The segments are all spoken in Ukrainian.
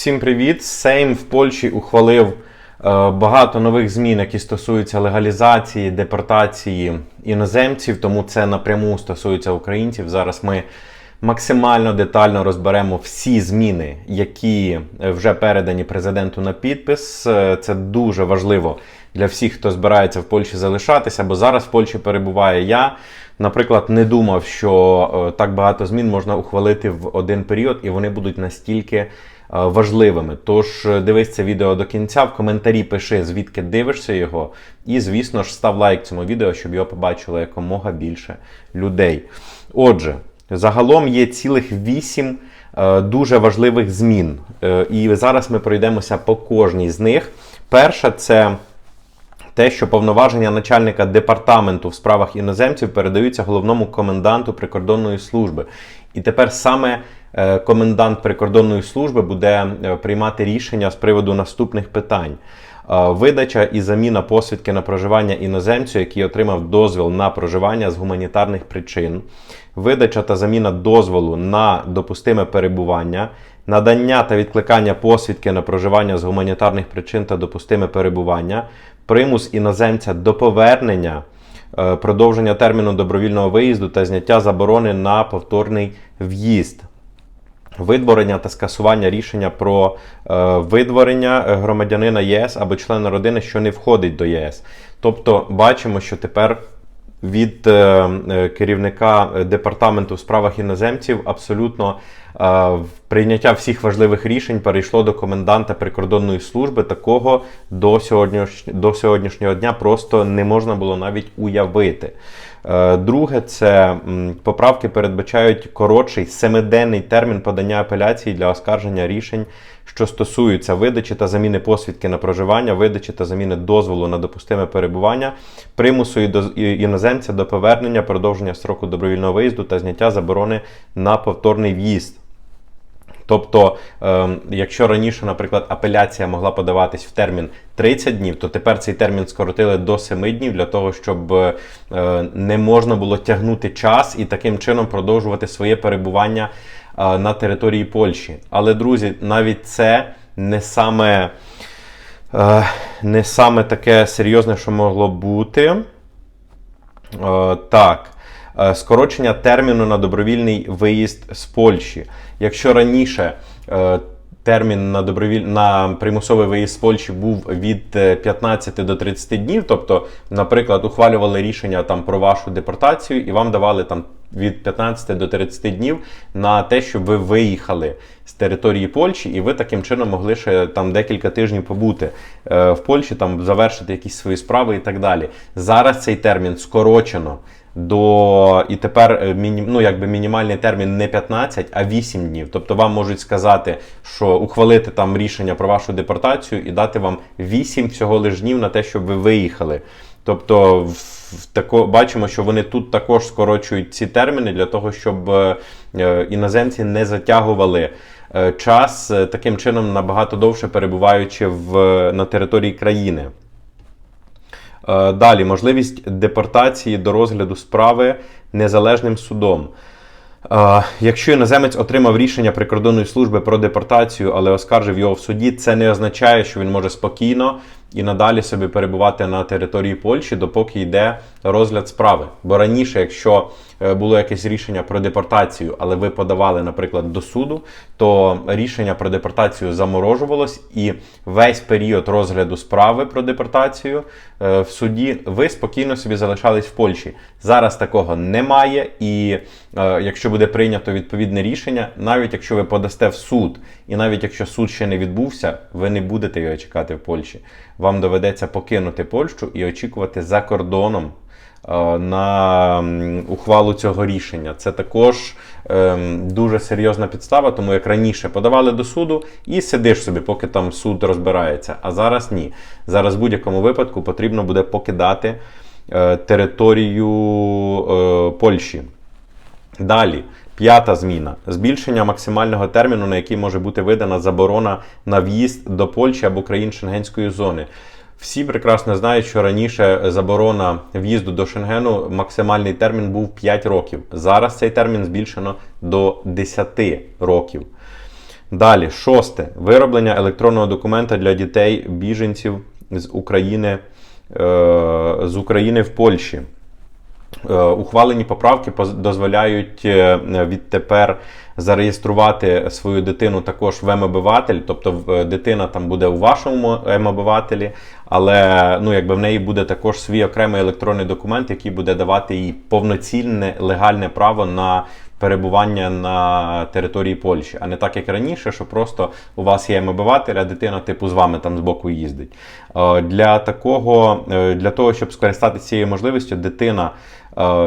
Всім привіт! Сейм в Польщі ухвалив е, багато нових змін, які стосуються легалізації, депортації іноземців, тому це напряму стосується українців. Зараз ми максимально детально розберемо всі зміни, які е, вже передані президенту на підпис. Е, Це дуже важливо для всіх, хто збирається в Польщі залишатися, бо зараз в Польщі перебуває я. Наприклад, не думав, що так багато змін можна ухвалити в один період, і вони будуть настільки важливими. Тож е, дивись це відео до кінця, в коментарі пиши, звідки дивишся його, і, звісно ж, став лайк цьому відео, щоб його побачило якомога більше людей. Отже, загалом є цілих вісім е, дуже важливих змін. Е, і зараз ми пройдемося по кожній з них. Перша це те, що повноваження начальника департаменту в справах іноземців передаються головному коменданту прикордонної служби. І тепер саме е, комендант прикордонної служби буде е, приймати рішення з приводу наступних питань. Е, Видача і заміна посвідки на проживання іноземцю, який отримав дозвіл на проживання з гуманітарних причин, видача та заміна дозволу на допустиме перебування, надання та відкликання посвідки на проживання з гуманітарних причин та допустиме перебування, примус іноземця до повернення, е, продовження терміну добровільного виїзду та зняття заборони на повторний в'їзд. Видворення та скасування рішення про е, видворення е, громадянина ЄС або члена родини, що не входить до ЄС. Тобто бачимо, що тепер від е, е, керівника департаменту в справах іноземців абсолютно е, прийняття всіх важливих рішень перейшло до коменданта прикордонної служби. Такого до, сьогоднішнього, до сьогоднішнього дня просто не можна було навіть уявити. Е, Друге, це поправки передбачають коротший семиденний термін подання апеляції для оскарження рішень, що стосуються видачі та заміни посвідки на проживання, видачі та заміни дозволу на допустиме перебування, примусу іноземця до повернення, продовження строку добровільного виїзду та зняття заборони на повторний в'їзд. Тобто, ем, якщо раніше, наприклад, апеляція могла подаватись в термін 30 днів, то тепер цей термін скоротили до 7 днів для того, щоб е, не можна було тягнути час і таким чином продовжувати своє перебування е, на території Польщі. Але, друзі, навіть це не саме, е, не саме таке серйозне, що могло бути. Так. Е, Скорочення терміну на добровільний виїзд з Польщі. Якщо раніше е, термін на добровіль... на примусовий виїзд з Польщі був від е, 15 до 30 днів, тобто, наприклад, ухвалювали рішення там про вашу депортацію і вам давали там від 15 до 30 днів на те, щоб ви виїхали з території Польщі, і ви таким чином могли ще там декілька тижнів побути е, в Польщі, там завершити якісь свої справи і так далі. Зараз цей термін скорочено до і тепер е, ну, якби мінімальний термін не 15, а 8 днів. Тобто вам можуть сказати, що ухвалити там рішення про вашу депортацію і дати вам 8 всього лиш днів на те, щоб ви виїхали. Тобто, в, тако, бачимо, що вони тут також скорочують ці терміни для того, щоб е, е, іноземці не затягували е, час таким чином набагато довше перебуваючи в, на території країни. Далі можливість депортації до розгляду справи незалежним судом. Якщо іноземець отримав рішення прикордонної служби про депортацію, але оскаржив його в суді, це не означає, що він може спокійно і надалі собі перебувати на території Польщі, допоки йде розгляд справи. Бо раніше, якщо е, було якесь рішення про депортацію, але ви подавали, наприклад, до суду, то рішення про депортацію заморожувалось, і весь період розгляду справи про депортацію е, в суді ви спокійно собі залишались в Польщі. Зараз такого немає, і е, якщо буде прийнято відповідне рішення, навіть якщо ви подасте в суд, і навіть якщо суд ще не відбувся, ви не будете його чекати в Польщі. Вам доведеться покинути Польщу і очікувати за кордоном е, на ухвалу цього рішення. Це також ем, дуже серйозна підстава, тому як раніше подавали до суду і сидиш собі, поки там суд розбирається. А зараз ні. Зараз в будь-якому випадку потрібно буде покидати е, територію е, Польщі. Далі, п'ята зміна: збільшення максимального терміну, на який може бути видана заборона на в'їзд до Польщі або країн Шенгенської зони. Всі прекрасно знають, що раніше заборона в'їзду до Шенгену максимальний термін був 5 років. Зараз цей термін збільшено до 10 років. Далі, шосте. Вироблення електронного документа для дітей біженців з України, е, з України в Польщі. Е, Ухвалені поправки дозволяють е, відтепер зареєструвати свою дитину також в М-обиватель, тобто е, дитина там буде у вашому М-обивателі, але ну, якби в неї буде також свій окремий електронний документ, який буде давати їй повноцінне легальне право на перебування на території Польщі, а не так як раніше, що просто у вас є М-обиватель, а дитина типу з вами там збоку їздить. Для такого, для того, щоб скористатися цією можливістю, дитина,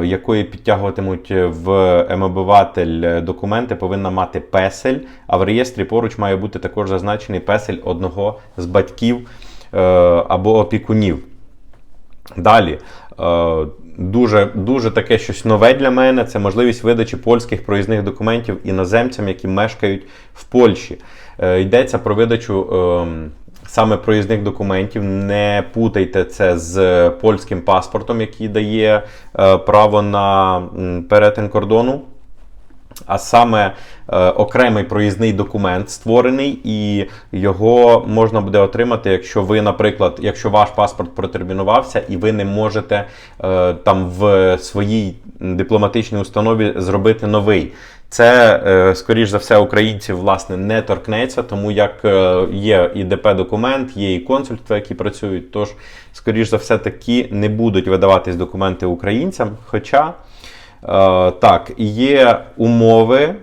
якої підтягуватимуть в М-обиватель документи, повинна мати песель, а в реєстрі поруч має бути також зазначений песель одного з батьків е, або опікунів. Далі. Дуже, дуже таке щось нове для мене це можливість видачі польських проїзних документів іноземцям, які мешкають в Польщі. Е, Йдеться про видачу е, саме проїзних документів. Не путайте це з польським паспортом, який дає е, право на перетин кордону а саме е, окремий проїзний документ створений, і його можна буде отримати, якщо ви, наприклад, якщо ваш паспорт протермінувався, і ви не можете е, там в своїй дипломатичній установі зробити новий. Це, е, скоріш за все, українців власне не торкнеться, тому як е, є і ДП-документ, є і консульства, які працюють. Тож, скоріш за все, такі не будуть видаватись документи українцям. Хоча так, є умови.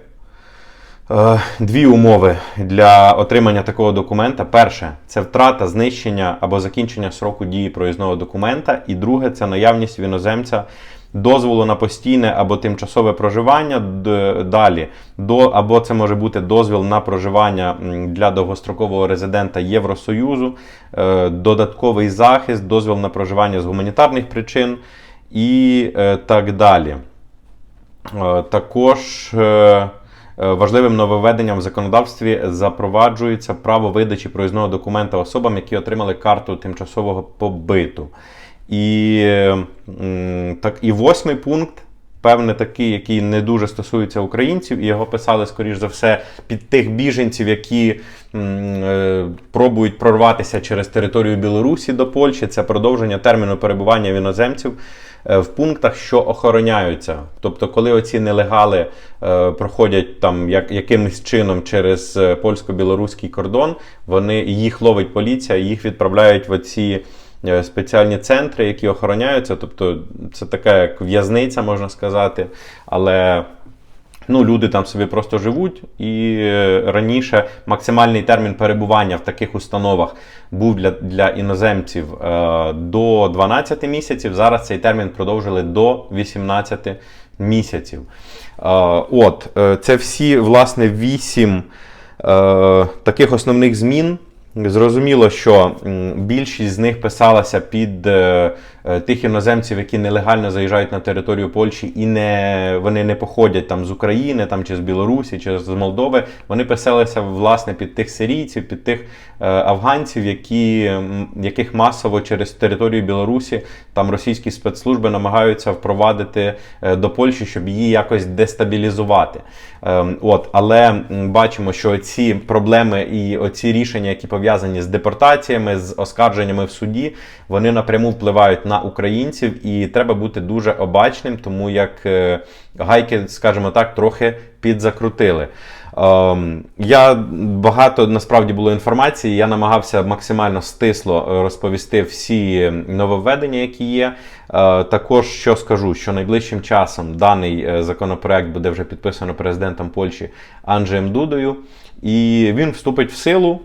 е, Дві умови для отримання такого документа. Перше це втрата, знищення або закінчення сроку дії проїзного документа. І друге це наявність в іноземця дозволу на постійне або тимчасове проживання. Далі до або це може бути дозвіл на проживання для довгострокового резидента Євросоюзу, е, додатковий захист, дозвіл на проживання з гуманітарних причин і е, так далі. Е, Також е, е, важливим нововведенням в законодавстві запроваджується право видачі проїзного документа особам, які отримали карту тимчасового побиту. І, так, і восьмий пункт. Певне, такий, який не дуже стосується українців, і його писали, скоріш за все, під тих біженців, які пробують прорватися через територію Білорусі до Польщі. Це продовження терміну перебування іноземців в пунктах, що охороняються. Тобто, коли оці нелегали е, проходять там як, якимось чином через е, польсько-білоруський кордон, вони їх ловить поліція, їх відправляють в оці е, спеціальні центри, які охороняються. Тобто, це така як в'язниця, можна сказати. Але Ну, люди там собі просто живуть, і е, раніше максимальний термін перебування в таких установах був для, для іноземців е, до 12 місяців. Зараз цей термін продовжили до 18 місяців. Е, от, це всі, власне, 8 е, таких основних змін. Зрозуміло, що більшість з них писалася під е, е, тих іноземців, які нелегально заїжджають на територію Польщі і не, вони не походять там з України там, чи з Білорусі, чи з Молдови. Вони писалися власне під тих сирійців, під тих е, афганців, які, яких масово через територію Білорусі там російські спецслужби намагаються впровадити до Польщі, щоб її якось дестабілізувати. Ем, От, але бачимо, що ці проблеми і оці рішення, які пов'язані з депортаціями, з оскарженнями в суді, вони напряму впливають на українців, і треба бути дуже обачним, тому як е, гайки, скажімо так, трохи підзакрутили. Ем, Я багато насправді було інформації. Я намагався максимально стисло е, розповісти всі нововведення, які є. Е, Також що скажу, що найближчим часом даний законопроект буде вже підписано президентом Польщі Анджеєм Дудою, і він вступить в силу.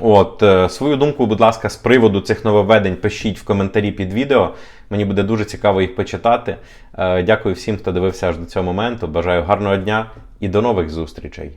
От, е, свою думку, будь ласка, з приводу цих нововведень пишіть в коментарі під відео. Мені буде дуже цікаво їх почитати. Е, Дякую всім, хто дивився аж до цього моменту. Бажаю гарного дня і до нових зустрічей.